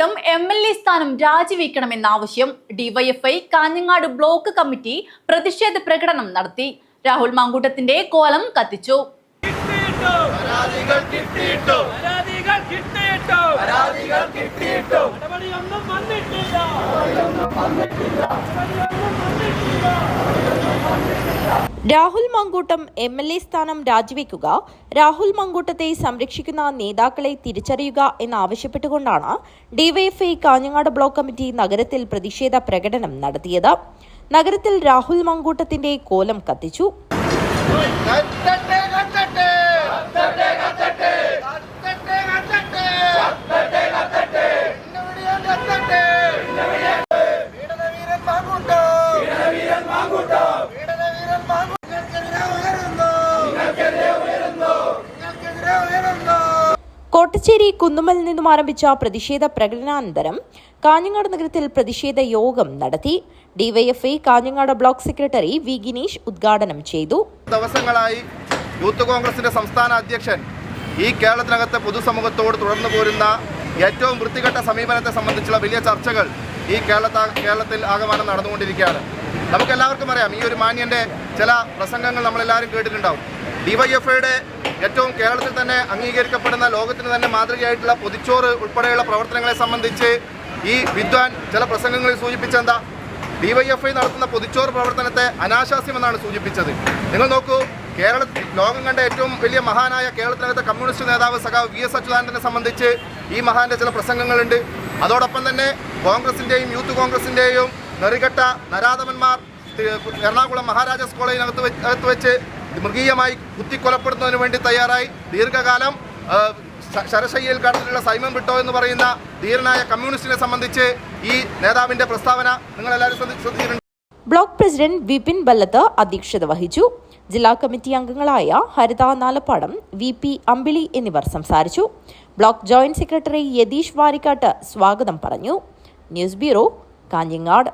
Mankoottam M L A സ്ഥാനം രാജിവെക്കണമെന്ന ആവശ്യം DYFI Kanhangad block committee പ്രതിഷേധ പ്രകടനം നടത്തി. രാഹുൽ മാങ്കൂട്ടത്തിന്റെ കോലം കത്തിച്ചു. നടപടിയൊന്നും വന്നിട്ടില്ല. Rahul Mankoottam M L A സ്ഥാനം രാജിവെക്കുക രാഹുൽ മങ്കൂട്ടത്തെ സംരക്ഷിക്കുന്ന നേതാക്കളെ തിരിച്ചറിയുക എന്നാവശ്യപ്പെട്ടുകൊണ്ടാണ് ഡിവൈഎഫ്ഐ കാഞ്ഞങ്ങാട് ബ്ലോക്ക് കമ്മിറ്റി നഗരത്തിൽ പ്രതിഷേധ പ്രകടനം നടത്തിയത്. നഗരത്തിൽ രാഹുൽ മങ്കൂട്ടത്തിന്റെ കോലം കത്തിച്ചു. കോട്ടച്ചേരി കുന്നുമ്മലിൽ നിന്നും ആരംഭിച്ച പ്രതിഷേധ പ്രകടനാനന്തരം കാഞ്ഞങ്ങാട് നഗരത്തിൽ പ്രതിഷേധ യോഗം നടത്തി. DYFI Kanhangad block secretary V Gineesh ഉദ്ഘാടനം ചെയ്തു. ദിവസങ്ങളായി യൂത്ത് കോൺഗ്രസിന്റെ സംസ്ഥാന അധ്യക്ഷൻ ഈ കേരളത്തിനകത്തെ പൊതുസമൂഹത്തോട് തുടർന്നു പോരുന്ന ഏറ്റവും വൃത്തികെട്ട സമീപനത്തെ സംബന്ധിച്ചുള്ള വലിയ ചർച്ചകൾ ഈ കേരളത്ത കേരളത്തിൽ ആകമാനം നടന്നുകൊണ്ടിരിക്കുകയാണ്. നമുക്കെല്ലാവർക്കും അറിയാം ഈ ഒരു മാന്യന്റെ ചില പ്രസംഗങ്ങൾ നമ്മളെല്ലാവരും കേട്ടിട്ടുണ്ടാവും. ഡിവൈഎഫ്ഐയുടെ ഏറ്റവും കേരളത്തിൽ തന്നെ അംഗീകരിക്കപ്പെടുന്ന ലോകത്തിന് തന്നെ മാതൃകയായിട്ടുള്ള പൊതിച്ചോറ് ഉൾപ്പെടെയുള്ള പ്രവർത്തനങ്ങളെ സംബന്ധിച്ച് ഈ വിദ്വാൻ ചില പ്രസംഗങ്ങളിൽ സൂചിപ്പിച്ചെന്താ ഡിവൈഎഫ്ഐ നടത്തുന്ന പൊതിച്ചോറ് പ്രവർത്തനത്തെ അനാശാസ്യമെന്നാണ് സൂചിപ്പിച്ചത്. നിങ്ങൾ നോക്കൂ കേരള ലോകം കണ്ട ഏറ്റവും വലിയ മഹാനായ കേരളത്തിനകത്തെ കമ്മ്യൂണിസ്റ്റ് നേതാവ് സഖാവ് വി എസ് അച്യുതാനന്ദനെ സംബന്ധിച്ച് ഈ മഹാന്റെ ചില പ്രസംഗങ്ങളുണ്ട്. അതോടൊപ്പം തന്നെ കോൺഗ്രസിന്റെയും യൂത്ത് കോൺഗ്രസിന്റെയും നെറികെട്ട നരാധമന്മാർ എറണാകുളം മഹാരാജാസ് കോളേജിനകത്ത് അകത്ത് വെച്ച് മൃഗീയമായി കുത്തിക്കൊലപ്പെടുന്നതിന് വേണ്ടി തയ്യാറായി. ദീർഘകാലം ശരശയ്യയിൽ കടന്നിട്ടുള്ള സൈമൻ വിട്ടോ എന്ന് പറയുന്ന ധീരനായ കമ്മ്യൂണിസ്റ്റിനെ സംബന്ധിച്ച് ഈ നേതാവിന്റെ പ്രസ്താവന നിങ്ങൾ എല്ലാവരും ശ്രദ്ധിച്ചിട്ടുണ്ട്. ബ്ലോക്ക് പ്രസിഡന്റ് വിപിൻ ബല്ലത്ത് അധ്യക്ഷത വഹിച്ചു. ജില്ലാ കമ്മിറ്റി അംഗങ്ങളായ ഹരിത നാലപ്പാടം വി പി അമ്പിളി എന്നിവർ സംസാരിച്ചു. Block joint secretary Yatheesh Varikkatt സ്വാഗതം പറഞ്ഞു. News bureau Kanhangad.